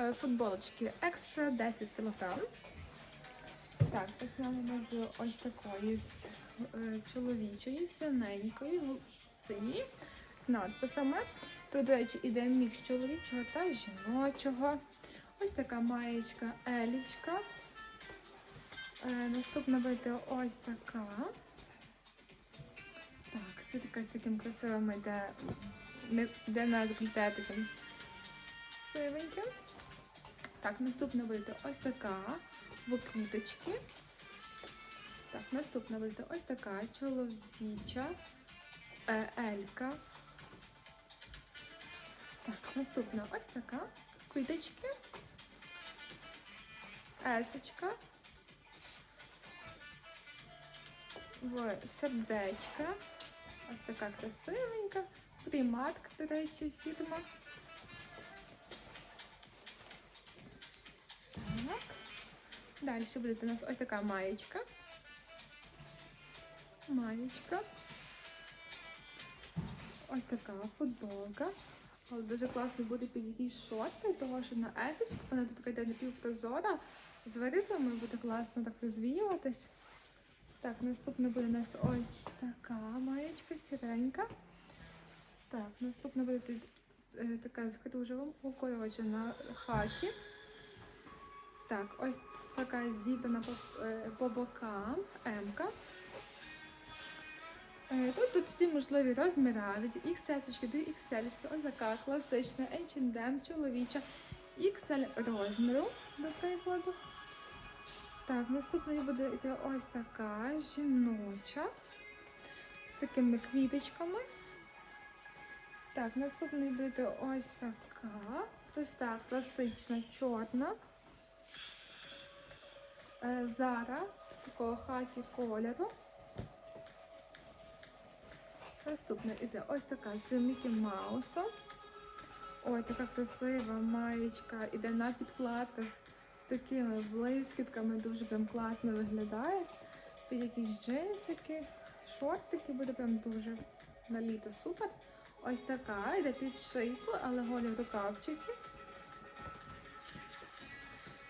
Е, Футболочки екстра 10 кг. Так, почнемо ми з ось такої з е, чоловічої, синенької, гу- синьої, з надписами. Тут, до речі, іде мікс чоловічого та жіночого. Ось така маєчка Елічка. Е, наступна буде ось така. Так, це така з таким красивим йде, йде на таким сивеньким. Так, наступна вийде ось така в квіточки. Так, наступна вийде ось така чоловіча е, Елька. Так, наступна ось така. Квіточки. Есочка. Сердечка. Ось така красивенька. Приматка, до речі, фірма. Далі буде у нас ось така маєчка. Маєчка. Ось така футболка. Але дуже класно буде під якісь шорти, тому що на есочку вона тут така йде напівпрозора. З вирізами буде класно так розвіюватись. Так, наступна буде у нас ось така маєчка сіренька. Так, наступна буде тут, е, така з кружевом укорочена хакі. Так, ось така зібрана по, е, по бокам М-ка. Е, Тут, тут всі можливі розміри від XS до XL. Ось така класична H&M чоловіча XL розміру, до прикладу. Так, наступною буде йти ось така жіноча з такими квіточками. Так, наступною буде ось така. Проста класична чорна. Е, Зара такого хакі кольору. Наступна іде ось така з Мікі Маусом. Ой, така красива маєчка. Іде на підкладках з такими блискітками. Дуже прям класно виглядає. Під якісь джинсики, шортики буде прям дуже на літо супер. Ось така, йде під шийку, але голі рукавчики.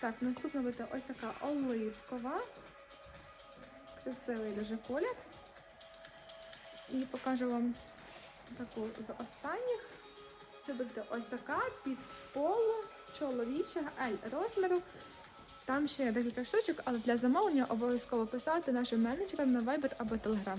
Так, наступна буде ось така оливкова. Красивий дуже колір. І покажу вам таку з останніх. Це буде ось така під поло чоловіча L розміру. Там ще декілька штучок, але для замовлення обов'язково писати нашим менеджерам на Viber або Telegram.